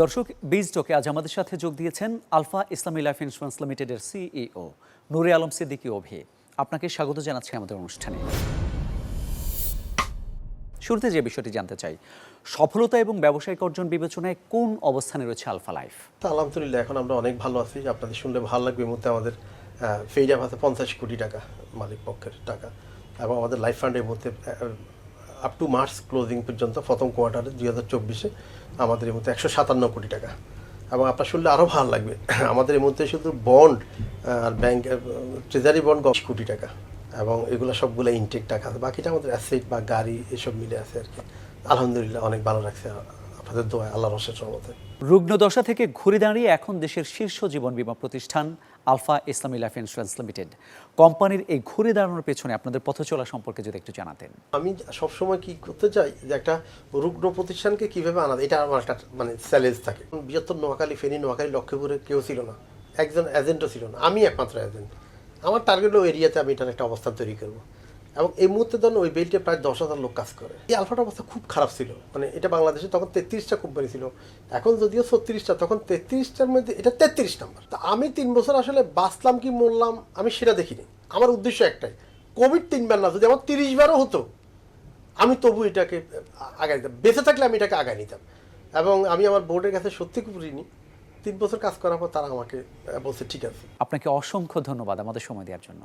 দর্শক বিজটকে আজ আমাদের সাথে যোগ দিয়েছেন আলফা ইসলামী লাইফ ইন্স্যুরেন্স লিমিটেডের সিইও নুরে আলম সিদ্দিকী অভি। আপনাকে স্বাগত জানাচ্ছি আমাদের অনুষ্ঠানে। শুরুতে যে বিষয়টি জানতে চাই, সফলতা এবং ব্যবসায়িক অর্জন বিবেচনায় কোন অবস্থানে রয়েছে আলফা লাইফ? আলহামদুলিল্লাহ, এখন আমরা অনেক ভালো আছি। আপনাদের শুনলে ভালো লাগবে এই মুহূর্তে আমাদের ফেইডাম আছে পঞ্চাশ কোটি টাকা মালিক পক্ষের টাকা। এবং আমাদের লাইফ ফান্ডের মধ্যে আপ টু মার্চ ক্লোজিং পর্যন্ত প্রথম কোয়ার্টারে দুই হাজার চব্বিশে আমাদের এই মধ্যে একশো সাতান্ন কোটি টাকা। এবং আপনার শুনলে আরও ভালো লাগবে। আমাদের এই মধ্যে শুধু বন্ড আর ব্যাংক ট্রেজারি বন্ড দশ কোটি টাকা। এবং এগুলো সবগুলো ইনটেক টাকা। আছে বাকিটা আমাদের অ্যাসেট বা গাড়ি এসব মিলে আছে আর কি। আলহামদুলিল্লাহ, অনেক ভালো লাগছে। আপনাদের দোয়া আল্লাহ রসের সহমতে রুগ্ন দশা থেকে ঘুরে দাঁড়িয়ে এখন দেশের শীর্ষ জীবন বীমা প্রতিষ্ঠান আলফা ইসলামী লাইফ ইন্স্যুরেন্স লিমিটেড। কোম্পানির এই ঘুরে দাঁড়ানোর পেছনে আপনাদের পথ চলা সম্পর্কে যদি একটু জানাতেন। আমি সবসময় কি করতে চাই যে একটা রুগ্ন প্রতিষ্ঠানকে কীভাবে আনা এটা আমার একটা মানে চ্যালেঞ্জ থাকে। বৃহত্তর নোয়াখালী ফেনী নোয়াখালী লক্ষ্মীপুরে কেউ ছিল না। একজন এজেন্টও ছিল না। আমি একমাত্র এজেন্ট আমার টার্গেট এরিয়াতে আমি এটার একটা অবস্থান তৈরি করব। এবং এই মুহূর্তে ধরুন ওই বেল্টে প্রায় দশ হাজার লোক কাজ করে। এই আলফাটা অবস্থা খুব খারাপ ছিল। মানে এটা বাংলাদেশে তখন তেত্রিশটা কোম্পানি ছিল। এখন যদিও ছত্রিশটা, তখন তেত্রিশটার মধ্যে এটা তেত্রিশ নাম্বার। তা আমি তিন বছর আসলে বাঁচলাম কি মরলাম আমি সেটা দেখিনি। আমার উদ্দেশ্য একটাই কোভিড তিনবার না, যদি আমার তিরিশ বারও হতো, আমি তবু এটাকে আগায় দিতাম। বেঁচে থাকলে আমি এটাকে আগায় নিতাম। এবং আমি আমার বোর্ডের কাছে সত্যি খুব ঋণী। তিন বছর কাজ করার পর তারা আমাকে বলছে, ঠিক আছে। আপনাকে অসংখ্য ধন্যবাদ আমাদের সময় দেওয়ার জন্য।